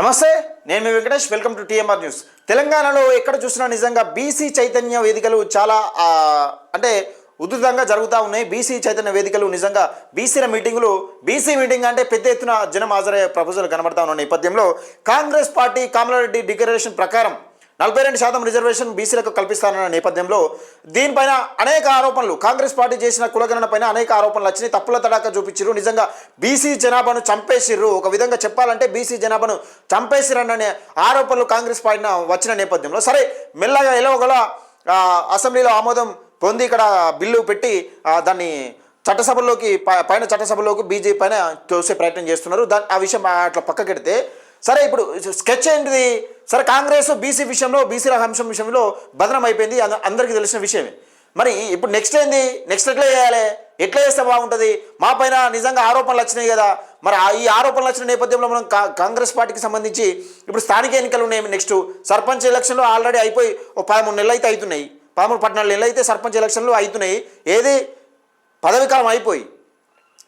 నమస్తే నేను మీ Venkatesh welcome to T M R news. తెలంగాణలో ఎక్కడ చూసినా నిజంగా బీసీ చైతన్య వేదికలు చాలా అంటే ఉధృతంగా జరుగుతూ ఉన్నాయి. బీసీ చైతన్య వేదికలు నిజంగా బీసీల మీటింగులు బీసీ మీటింగ్ అంటే పెద్ద ఎత్తున జనం హాజరయ్యే ప్రపోజల్ కనబడతా ఉన్న నేపథ్యంలో కాంగ్రెస్ పార్టీ కామలారెడ్డి డిక్లరేషన్ ప్రకారం నలభై రెండు శాతం రిజర్వేషన్ బీసీలకు కల్పిస్తానన్న నేపథ్యంలో దీనిపైన అనేక ఆరోపణలు. కాంగ్రెస్ పార్టీ చేసిన కులగణన పైన అనేక ఆరోపణలు వచ్చినాయి. తప్పుల తడాక చూపించారు నిజంగా బీసీ జనాభాను చంపేసిర్రు. ఒక విధంగా చెప్పాలంటే బీసీ జనాభాను చంపేసిరన్న ఆరోపణలు కాంగ్రెస్ పైన వచ్చిన నేపథ్యంలో. సరే మెల్లగా ఎలాగోలా అసెంబ్లీలో ఆమోదం పొంది ఇక్కడ బిల్లు పెట్టి దాన్ని చట్టసభల్లోకి పైన చట్టసభలోకి బీజేపీ పైన తోసే ప్రయత్నం చేస్తున్నారు. దాని ఆ విషయం అట్లా పక్కకెడితే సరే ఇప్పుడు స్కెచ్ ఏంటిది? సరే కాంగ్రెస్ బీసీ విషయంలో బీసీల అంశం విషయంలో బదనం అయిపోయింది అంద- అందరికీ తెలిసిన విషయమే. మరి ఇప్పుడు నెక్స్ట్ ఏంది? నెక్స్ట్ ఎట్లా చేయాలి? ఎట్లా చేస్తే బాగుంటుంది? మా పైన నిజంగా ఆరోపణలు వచ్చినాయి కదా. మరి ఆ- ఈ ఆరోపణలు వచ్చిన నేపథ్యంలో మనం కా- కాంగ్రెస్ పార్టీకి సంబంధించి ఇప్పుడు స్థానిక ఎన్నికలు ఉన్నాయి నెక్స్ట్ సర్పంచ్ ఎలక్షన్లో ఆల్రెడీ అయిపోయి ఓ పదమూడు నెలలు అయితే అవుతున్నాయి. పదమూడు పద్నాలుగు నెలలు అయితే సర్పంచ్ ఎలక్షన్లు అవుతున్నాయి. ఏది? పదవికాలం అయిపోయి.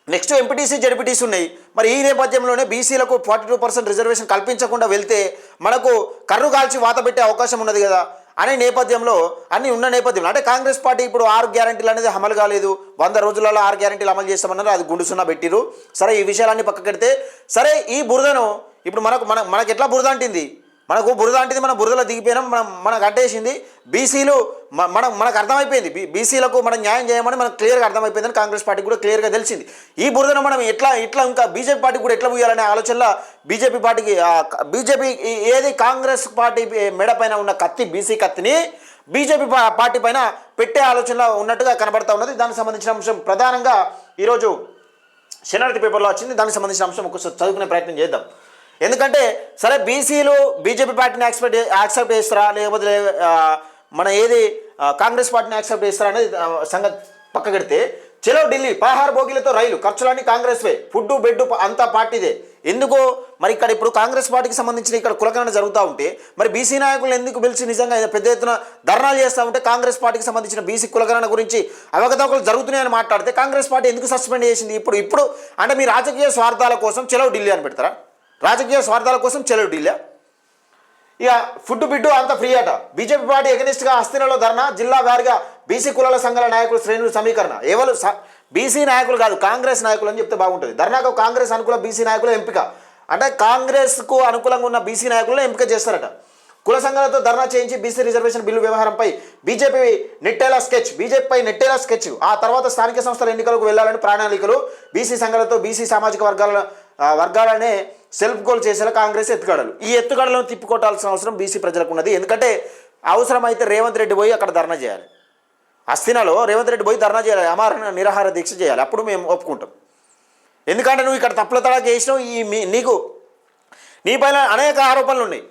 నెక్స్ట్ ఎంపీటీసీ జడ్పీటీసీ ఉన్నాయి. మరి ఈ నేపథ్యంలోనే బీసీలకు ఫార్టీ టూ పర్సెంట్ రిజర్వేషన్ కల్పించకుండా వెళ్తే మనకు కర్రు కాల్చి వాత పెట్టే అవకాశం ఉన్నది కదా అనే నేపథ్యంలో అన్ని ఉన్న నేపథ్యంలో అంటే కాంగ్రెస్ పార్టీ ఇప్పుడు ఆరు గ్యారంటీలు అనేది అమలు కాలేదు. వంద రోజులలో ఆరు గ్యారంటీలు అమలు చేస్తామన్నారు అది గుండు సున్నా పెట్టిరు సరే ఈ విషయాలన్నీ పక్కకెడితే సరే ఈ బురదను ఇప్పుడు మనకు మన మనకు ఎట్లా బురద అంటింది? మనకు బురద అంటింది మన బురదలో దిగిపోయినాం మనం మనకు అడ్డేసింది బీసీలు మనం మనకు అర్థమైపోయింది. బీసీలకు మనం న్యాయం చేయమని మనకు క్లియర్గా అర్థమైపోయిందని కాంగ్రెస్ పార్టీ కూడా క్లియర్గా తెలిసింది. ఈ బురదను మనం ఎట్లా ఇట్లా ఇంకా బీజేపీ పార్టీ కూడా ఎట్లా పోయాలనే ఆలోచనలో బీజేపీ పార్టీకి బీజేపీ ఏది కాంగ్రెస్ పార్టీ మెడ పైన ఉన్న కత్తి బీసీ కత్తిని బీజేపీ పార్టీ పైన పెట్టే ఆలోచనలో ఉన్నట్టుగా కనబడతా ఉన్నది. దానికి సంబంధించిన అంశం ప్రధానంగా ఈరోజు శనార్థి పేపర్లో వచ్చింది. దానికి సంబంధించిన అంశం ఒకసారి చదువుకునే ప్రయత్నం చేద్దాం. ఎందుకంటే సరే బీసీలు బీజేపీ పార్టీని యాక్సెప్ట్ యాక్సెప్ట్ చేస్తారా? లేకపోతే మన ఏది కాంగ్రెస్ పార్టీని యాక్సెప్ట్ చేస్తారా అనేది సంగతి పక్కకెడితే చలో ఢిల్లీ పదహారు బోగిలతో రైలు ఖర్చులన్నీ కాంగ్రెస్వే. ఫుడ్ బెడ్ అంతా పార్టీదే. ఎందుకు? మరి ఇక్కడ ఇప్పుడు కాంగ్రెస్ పార్టీకి సంబంధించిన ఇక్కడ కులకరణ జరుగుతూ ఉంటే మరి బీసీ నాయకులు ఎందుకు పిలిచి నిజంగా పెద్ద ఎత్తున ధర్నాలు చేస్తూ ఉంటే కాంగ్రెస్ పార్టీకి సంబంధించిన బీసీ కులకరణ గురించి అవకతవకలు జరుగుతున్నాయని మాట్లాడితే కాంగ్రెస్ పార్టీ ఎందుకు సస్పెండ్ చేసింది? ఇప్పుడు ఇప్పుడు అంటే మీ రాజకీయ స్వార్థాల కోసం చెలవు ఢిల్లీ అని పెడతారా? రాజకీయ స్వార్థాల కోసం చెలవు ఢిల్లీ ఇక ఫుడ్ బిడ్డు అంత ఫ్రీ అట. బీజేపీ పార్టీ ఎగనిస్ట్గా హస్తినలో ధర్నా జిల్లా వారిగా బీసీ కులాల సంఘాల నాయకులు శ్రేణుల సమీకరణ. ఎవరు బీసీ నాయకులు కాదు కాంగ్రెస్ నాయకులు అని చెప్తే బాగుంటుంది. ధర్నాకు కాంగ్రెస్ అనుకూల బీసీ నాయకుల ఎంపిక. అంటే కాంగ్రెస్కు అనుకూలంగా ఉన్న బీసీ నాయకులను ఎంపిక చేస్తారట. కుల సంఘాలతో ధర్నా చేయించి బీసీ రిజర్వేషన్ బిల్లు వ్యవహారంపై బీజేపీ నెట్టేలా స్కెచ్ బీజేపీపై నెట్టేలా స్కెచ్. ఆ తర్వాత స్థానిక సంస్థల ఎన్నికలకు వెళ్ళాలని ప్రణాళికలు బీసీ సంఘాలతో బీసీ సామాజిక వర్గాల వర్గాలనే సెల్ఫ్ గోల్ చేసేలా కాంగ్రెస్ ఎత్తుగడలు. ఈ ఎత్తుగడలను తిప్పికొట్టాల్సిన అవసరం బీసీ ప్రజలకు ఉన్నది. ఎందుకంటే అవసరమైతే రేవంత్ రెడ్డి పోయి అక్కడ ధర్నా చేయాలి. అస్థినాలో రేవంత్ రెడ్డి పోయి ధర్నా చేయాలి. అమార నిరాహార దీక్ష చేయాలి. అప్పుడు మేము ఒప్పుకుంటాం. ఎందుకంటే నువ్వు ఇక్కడ తప్పుల తడా చేసినావు. ఈ మీ నీకు నీ పైన అనేక ఆరోపణలు ఉన్నాయి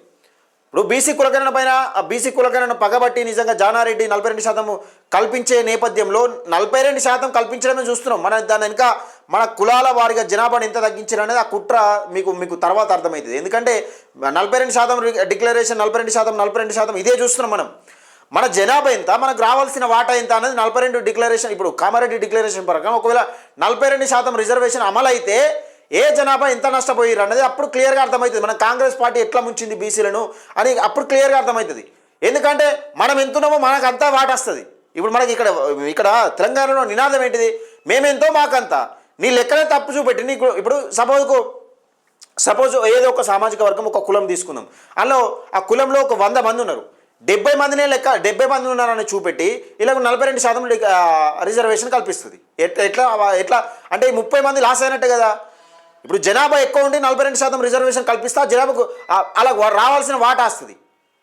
ఇప్పుడు బీసీ కులగణన పైన ఆ బీసీ కులగణన పగబట్టి నిజంగా జానారెడ్డి నలభై రెండు శాతం కల్పించే నేపథ్యంలో నలభై రెండు శాతం కల్పించడమే చూస్తున్నాం. మన దాని వెనుక మన కులాల వారిగా జనాభాను ఎంత తగ్గించారు అనేది ఆ కుట్ర మీకు మీకు తర్వాత అర్థమవుతుంది. ఎందుకంటే నలభై రెండు శాతం డిక్లరేషన్ నలభై రెండు శాతం నలభై రెండు శాతం ఇదే చూస్తున్నాం మనం. మన జనాభా ఎంత మనకు రావాల్సిన వాటా ఎంత అనేది నలభై రెండు డిక్లరేషన్ ఇప్పుడు కామారెడ్డి డిక్లరేషన్ ప్రకారం ఒకవేళ నలభై రెండు శాతం రిజర్వేషన్ అమలైతే ఏ జనాభా ఎంత నష్టపోయారు అన్నది అప్పుడు క్లియర్గా అర్థమవుతుంది. మన కాంగ్రెస్ పార్టీ ఎట్లా ముంచింది బీసీలను అని అప్పుడు క్లియర్గా అర్థమవుతుంది. ఎందుకంటే మనం ఎంతున్నామో మనకు అంతా వాటస్తుంది. ఇప్పుడు మనకి ఇక్కడ ఇక్కడ తెలంగాణలో నినాదం ఏంటిది? మేమెంతో మాకంతా. నీ లెక్కనే తప్పు చూపెట్టి నీకు ఇప్పుడు సపోజ్కు సపోజ్ ఏదో ఒక సామాజిక వర్గం ఒక కులం తీసుకుందాం. అందులో ఆ కులంలో ఒక వంద మంది ఉన్నారు. డెబ్బై మందినే లెక్క డెబ్బై మంది ఉన్నారని చూపెట్టి ఇలా నలభై రెండు శాతం రిజర్వేషన్ కల్పిస్తుంది. ఎట్లా ఎట్లా ఎట్లా అంటే ముప్పై మంది లాస్ అయినట్టే కదా. ఇప్పుడు జనాభా ఎక్కువ ఉండి నలభై రెండు శాతం రిజర్వేషన్ కల్పిస్తే ఆ జనాభాకు అలా రావాల్సిన వాటా వస్తుంది.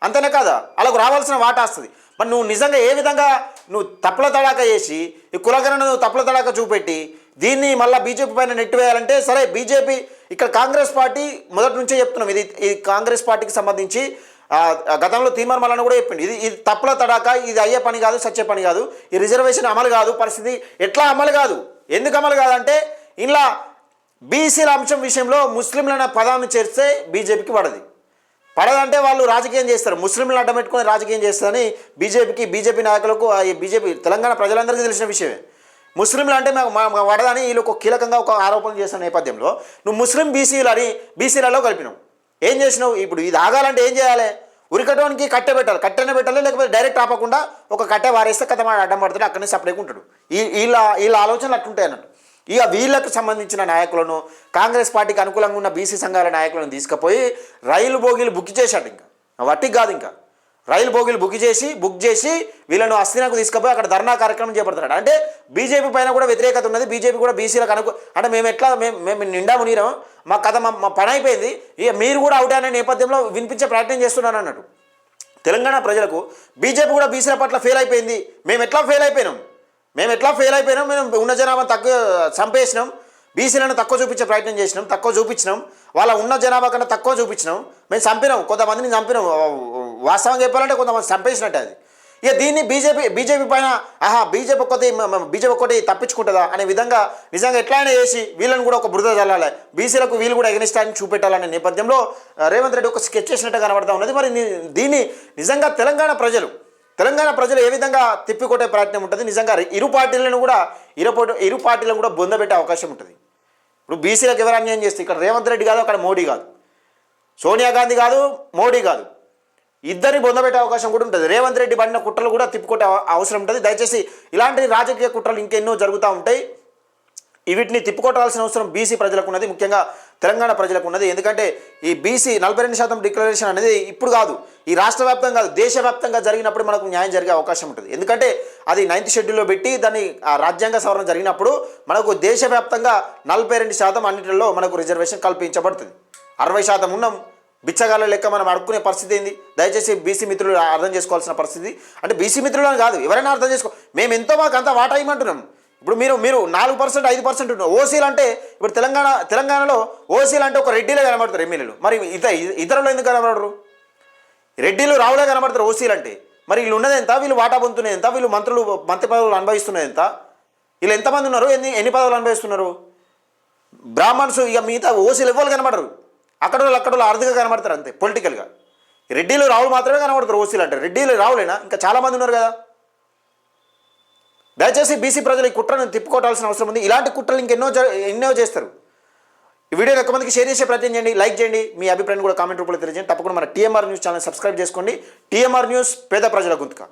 అంతేనే కదా? అలాగ రావాల్సిన వాటా వస్తుంది. మరి నువ్వు నిజంగా ఏ విధంగా నువ్వు తప్పుల తడాక చేసి ఈ కులగణను నువ్వు తప్పుల తడాక చూపెట్టి దీన్ని మళ్ళీ బీజేపీ పైన నెట్టివేయాలంటే సరే బీజేపీ ఇక్కడ కాంగ్రెస్ పార్టీ మొదటి నుంచే చెప్తున్నాం. ఇది ఈ కాంగ్రెస్ పార్టీకి సంబంధించి గతంలో తీర్మానం వలన కూడా చెప్పింది ఇది ఇది తప్పుల తడాక ఇది అయ్యే పని కాదు సచ్చే పని కాదు. ఈ రిజర్వేషన్ అమలు కాదు పరిస్థితి ఎట్లా అమలు కాదు? ఎందుకు అమలు కాదంటే ఇలా బీసీల అంశం విషయంలో ముస్లింలన్న పదాన్ని చేస్తే బీజేపీకి పడది పడదంటే వాళ్ళు రాజకీయం చేస్తారు. ముస్లింలు అడ్డం పెట్టుకొని రాజకీయం చేస్తారని బీజేపీకి బీజేపీ నాయకులకు ఈ బీజేపీ తెలంగాణ ప్రజలందరికీ తెలిసిన విషయమే. ముస్లింలు అంటే మాకు మా వడదని వీళ్ళు ఒక కీలకంగా ఒక ఆరోపణ చేసిన నేపథ్యంలో నువ్వు ముస్లిం బీసీలు అని బీసీలలో కలిపినావు. ఏం చేసినావు? ఇప్పుడు ఇది ఆగాలంటే ఏం చేయాలి? ఉరికటానికి కట్టె పెట్టాలి. కట్టెనే పెట్టాలి? లేకపోతే డైరెక్ట్ ఆపకుండా ఒక కట్టె వారేస్తే కథ అడ్డం పడుతుంది అక్కడనే సపరేట్గా ఉంటాడు. ఈ వీళ్ళ వీళ్ళ ఆలోచనలు అట్టుంటాయి అన్నట్టు. ఇక వీళ్ళకు సంబంధించిన నాయకులను కాంగ్రెస్ పార్టీకి అనుకూలంగా ఉన్న బీసీ సంఘాల నాయకులను తీసుకుపోయి రైలు బోగీలు బుక్ చేశాడు ఇంకా. వట్టికి కాదు ఇంకా. రైలు బోగీలు బుక్ చేసి బుక్ చేసి వీళ్ళను అస్థినకు తీసుకుపోయి అక్కడ ధర్నా కార్యక్రమం చేపడతాడు అంటే బీజేపీ పైన కూడా వ్యతిరేకత ఉన్నది. బీజేపీ కూడా బీసీలకు అనుకూ అంటే మేము ఎట్లా మేము మేము నిండా మునిరాం మా కథ మా మా పని అయిపోయింది. ఇక మీరు కూడా అవుట్ అనే నేపథ్యంలో వినిపించే ప్రయత్నం చేస్తున్నాను అన్నట్టు తెలంగాణ ప్రజలకు బీజేపీ కూడా బీసీల పట్ల ఫెయిల్ అయిపోయింది. మేము ఎట్లా ఫెయిల్ అయిపోయినాం? మేము ఎట్లా ఫెయిల్ అయిపోయినాం మేము ఉన్న జనాభా తక్కువ చంపేసినాం బీసీలను తక్కువ చూపించే ప్రయత్నం చేసినాం తక్కువ చూపించినాం వాళ్ళ ఉన్న జనాభా కన్నా తక్కువ చూపించినాం మేము చంపినాం కొంతమందిని చంపినాం వాస్తవంగా చెప్పాలంటే కొంతమంది చంపేసినట్టే అది. ఇక దీన్ని బీజేపీ బీజేపీ పైన ఆహా బీజేపీ ఒక్కటి బీజేపీ ఒక్కటి తప్పించుకుంటుందా అనే విధంగా నిజంగా ఎట్లయినా చేసి వీళ్ళని కూడా ఒక బురద చల్లాలి. బీసీలకు వీళ్ళు కూడా ఎగనిస్ట్ అని చూపెట్టాలనే నేపథ్యంలో రేవంత్ రెడ్డి ఒక స్కెచ్ చేసినట్టు కనబడతా ఉన్నది. మరి దీన్ని నిజంగా తెలంగాణ ప్రజలు తెలంగాణ ప్రజలు ఏ విధంగా తిప్పికొట్టే ప్రయత్నం ఉంటుంది? నిజంగా ఇరు పార్టీలను కూడా ఇరు ఇరు పార్టీలను కూడా బొందబెట్టే అవకాశం ఉంటుంది. ఇప్పుడు బీసీలకు ఎవరు అన్యాయం చేస్తే ఇక్కడ రేవంత్ రెడ్డి కాదు అక్కడ మోడీ కాదు. సోనియా గాంధీ కాదు మోడీ కాదు. ఇద్దరిని బొందబెట్టే అవకాశం కూడా ఉంటుంది. రేవంత్ రెడ్డి పడిన కుట్రలు కూడా తిప్పుకొట్టే అవసరం ఉంటుంది. దయచేసి ఇలాంటి రాజకీయ కుట్రలు ఇంకెన్నో జరుగుతూ ఉంటాయి. వీటిని తిప్పుకొట్టాల్సిన అవసరం బీసీ ప్రజలకు ఉన్నది ముఖ్యంగా తెలంగాణ ప్రజలకు ఉన్నది ఎందుకంటే ఈ బీసీ నలభై రెండు శాతం డిక్లరేషన్ అనేది ఇప్పుడు కాదు. ఈ రాష్ట్ర వ్యాప్తంగా కాదు దేశవ్యాప్తంగా జరిగినప్పుడు మనకు న్యాయం జరిగే అవకాశం ఉంటుంది. ఎందుకంటే అది నైన్త్ షెడ్యూల్లో పెట్టి దాన్ని ఆ రాజ్యాంగ సవరణ జరిగినప్పుడు మనకు దేశవ్యాప్తంగా నలభై రెండు శాతం అన్నిటిలో మనకు రిజర్వేషన్ కల్పించబడుతుంది. అరవై శాతం ఉన్నాం బిచ్చగాళ్ళ లెక్క మనం అడుక్కునే పరిస్థితి ఏంది? దయచేసి బీసీ మిత్రులు అర్థం చేసుకోవాల్సిన పరిస్థితి. అంటే బీసీ మిత్రులు అని కాదు ఎవరైనా అర్థం చేసుకో మేము ఎంతో మాకు అంత వాటా ఇవ్వమంటున్నాం. ఇప్పుడు మీరు మీరు నాలుగు పర్సెంట్ ఐదు పర్సెంట్ ఓసీలు అంటే ఇప్పుడు తెలంగాణ తెలంగాణలో ఓసీలు అంటే ఒక రెడ్డిలే కనబడతారు ఎమ్మెల్యేలు. మరి ఇత ఇతరులు ఎందుకు కనబడరు? రెడ్డిలు రావులే కనబడతారు ఓసీలు అంటే. మరి వీళ్ళు ఉన్నది ఎంత? వీళ్ళు వాటా పొందుతున్నది ఎంత? వీళ్ళు మంత్రులు మంత్రి పదవులు అనుభవిస్తున్నది ఎంత? వీళ్ళు ఎంతమంది ఉన్నారు? ఎన్ని ఎన్ని పదవులు అనుభవిస్తున్నారు? బ్రాహ్మణ్స్ ఇక మిగతా ఓసీలు ఎవ్వరు కనబడరు. అక్కడ వాళ్ళు అక్కడ వాళ్ళు అరుదుగా కనబడతారు అంతే పొలిటికల్గా. రెడ్డిలు రావులు మాత్రమే కనబడతారు ఓసీలు అంటే. రెడ్డిలు రావులేనా? ఇంకా చాలామంది ఉన్నారు కదా. దయచేసి బీసీ ప్రజలు ఈ కుట్రను తిప్పుకోవాల్సిన అవసరం ఉంది. ఇలాంటి కుట్రలు ఇంకెన్నో ఎన్నో చేస్తారు. ఈ వీడియోని ఎక్కువ షేర్ చేసే ప్రయత్నం చేయండి లైక్ చేయండి. మీ అభిప్రాయం కూడా కామెంట్ రూపంలో తెలియజేయండి. తప్పకుండా మన T M R news channel subscribe చేసుకోండి. టీఎంఆర్ న్యూస్ పేద ప్రజల గుంతుక.